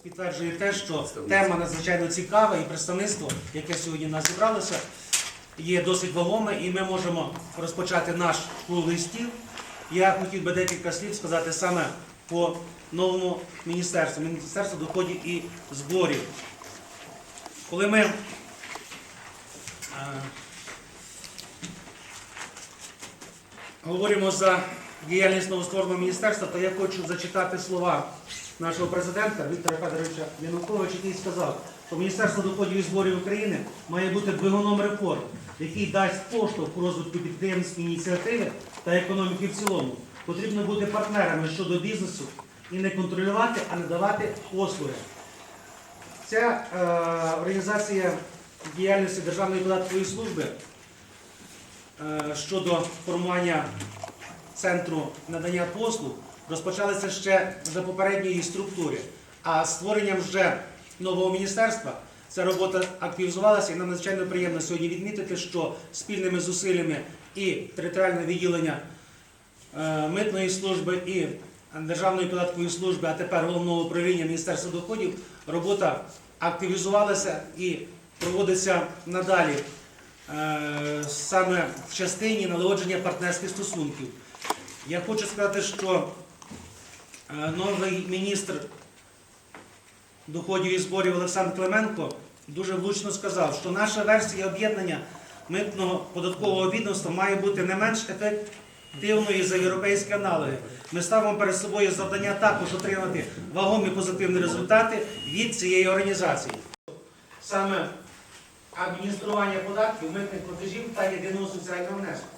Підтверджує те, що тема надзвичайно цікава і представництво, яке сьогодні нас зібралося, є досить вагоме, і ми можемо розпочати наш пул листів. Я хотів би декілька слів сказати саме по новому міністерству, Міністерству доходів і зборів. Коли ми е, говоримо за діяльність новоствореного міністерства, то я хочу зачитати слова нашого президента Віктора Федоровича Януковича, який сказав, що Міністерство доходів і зборів України має бути двигуном реформ, який дасть поштовх розвитку підприємницької ініціативи та економіки в цілому. Потрібно бути партнерами щодо бізнесу і не контролювати, а не давати послуги. Ця е, організація діяльності Державної податкової служби е, щодо формування центру надання послуг розпочалися ще за попередньої структури. А створенням вже нового міністерства ця робота активізувалася, і нам надзвичайно приємно сьогодні відмітити, що спільними зусиллями і територіального відділення е, митної служби і Державної податкової служби, а тепер головного управління Міністерства доходів, робота активізувалася і проводиться надалі е, саме в частині налагодження партнерських стосунків. Я хочу сказати, що е, новий міністр доходів і зборів Олександр Клименко дуже влучно сказав, що наша версія об'єднання митного податкового відомства має бути не менш ефективною за європейські аналоги. Ми ставимо перед собою завдання також отримати вагомі позитивні результати від цієї організації. Саме адміністрування податків, митних платежів та єдиного соціального внеску.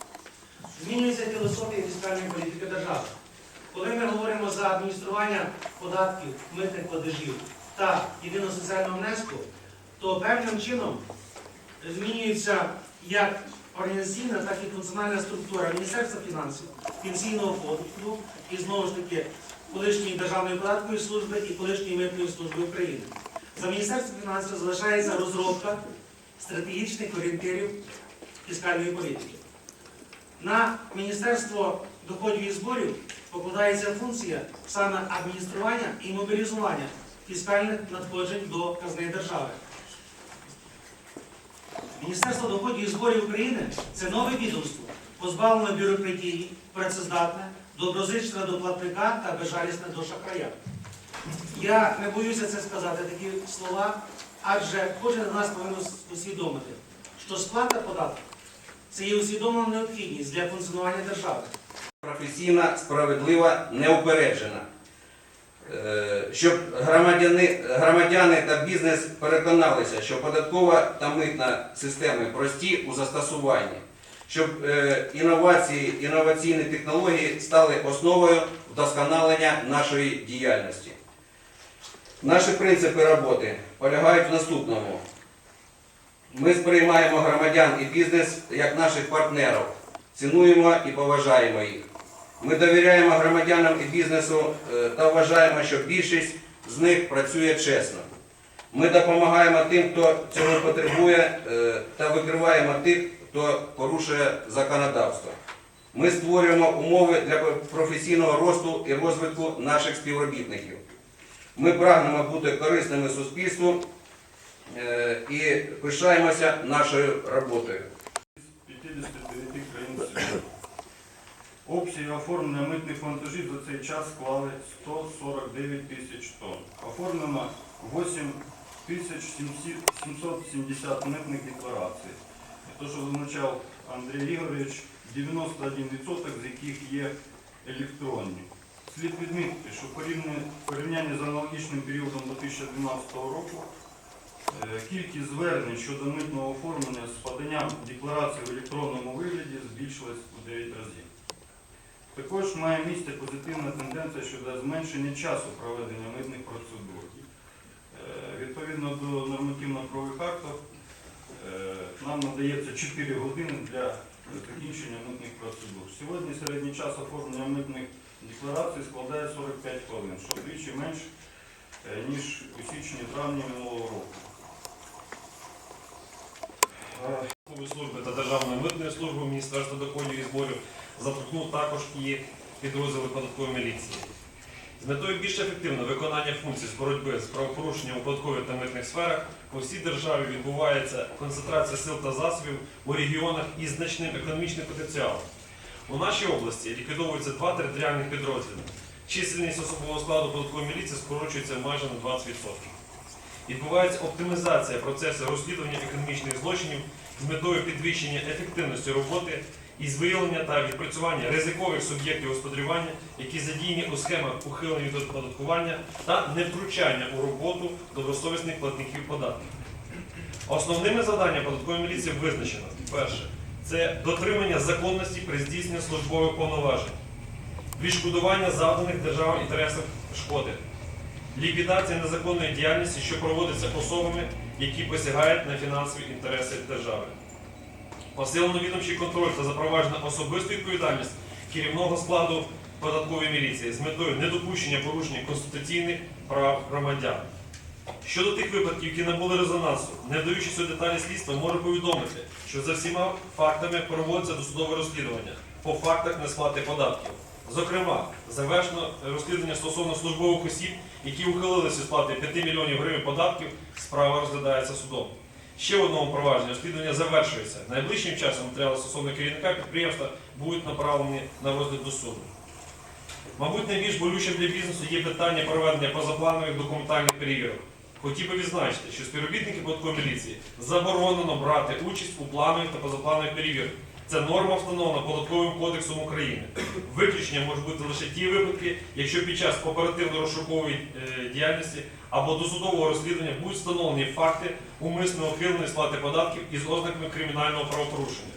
Змінюється філософія фіскальної політики держави. Коли ми говоримо за адміністрування податків, митних платежів та єдиного соціального внеску, то певним чином змінюється як організаційна, так і функціональна структура Міністерства фінансів, пенсійного фонду і знову ж таки колишньої Державної податкової служби і колишньої митної служби України. За Міністерством фінансів залишається розробка стратегічних орієнтирів фіскальної політики. На Міністерство доходів і зборів покладається функція саме адміністрування і мобілізування фіскальних надходжень до казни держави. Міністерство доходів і зборів України це нове відомство, позбавлене бюрократії, працездатне, доброзичливе до платника та безжалісне до шахрая. Я не боюся це сказати, такі слова, адже кожен з нас повинен усвідомити, що сплата податків це є усвідомлена необхідність для функціонування держави. професійна, справедлива, неупереджена. Е, Щоб громадяни, громадяни та бізнес переконалися, що податкова та митна системи прості у застосуванні, щоб е, інновації, інноваційні технології стали основою вдосконалення нашої діяльності. Наші принципи роботи полягають в наступному. Ми сприймаємо громадян і бізнес як наших партнерів, цінуємо і поважаємо їх. Ми довіряємо громадянам і бізнесу е, та вважаємо, що більшість з них працює чесно. Ми допомагаємо тим, хто цього потребує, е, та викриваємо тих, хто порушує законодавство. Ми створюємо умови для професійного росту і розвитку наших співробітників. Ми прагнемо бути корисними суспільству і пишаємося нашою роботою. 59 країн світу. Обсяги оформлення митних вантажів за цей час склали 149 тисяч тонн. Оформлено 8 тисяч 770 митних декларацій. Те, що зазначав Андрій Ігорович, 91% з яких є електронні. Слід відмітити, що порівняння- з аналогічним періодом 2012 року Е, Кількість звернень щодо митного оформлення з поданням декларації в електронному вигляді збільшилась у 9 разів. Також має місце позитивна тенденція щодо зменшення часу проведення митних процедур. Е, Відповідно до нормативно-правових актів е, нам надається 4 години для закінчення митних процедур. Сьогодні середній час оформлення митних декларацій складає 45 хвилин, що вдвічі менше, е, ніж у січні-травні минулого року. Служби та Державної митної служби Міністерства доходів і зборів заторкнув також і підрозділи податкової міліції. З метою більш ефективного виконання функцій з боротьби з правопорушенням у податкових та митних сферах по всій державі відбувається концентрація сил та засобів у регіонах із значним економічним потенціалом. У нашій області ліквідовуються два територіальних підрозділи. Чисельність особового складу податкової міліції скорочується майже на 20%. Відбувається оптимізація процесу розслідування економічних злочинів з метою підвищення ефективності роботи із виявлення та відпрацювання ризикових суб'єктів господарювання, які задіяні у схемах ухилення від оподаткування та невтручання у роботу добросовісних платників податків. Основними завданнями податкової міліції визначено перше це дотримання законності при здійсненні службових повноважень, відшкодування завданих державам інтересам шкоди, ліквідація незаконної діяльності, що проводиться особами, які посягають на фінансові інтереси держави. Посилено відомчий контроль та запроваджена особиста відповідальність керівного складу податкової міліції з метою недопущення порушення конституційних прав громадян. Щодо тих випадків, які набули резонансу, не вдаючись у деталі слідства, можу повідомити, що за всіма фактами проводиться досудове розслідування по фактах несплати податків. Зокрема, завершено розслідування стосовно службових осіб, які ухилилися сплати 5 мільйонів гривень податків, справа розглядається судом. Ще в одному провадженні розслідування завершується. Найближчим часом матеріали стосовно керівника підприємства будуть направлені на розгляд до суду. Мабуть, найбільш болючим для бізнесу є питання проведення позапланових документальних перевірок. Хотів би відзначити, що співробітники податкової міліції заборонено брати участь у планових та позапланових перевірках. Це норма встановлена податковим кодексом України. Виключення можуть бути лише ті випадки, якщо під час оперативно-розшукової е, діяльності або досудового розслідування будуть встановлені факти умисного ухилення сплати податків із ознаками кримінального правопорушення.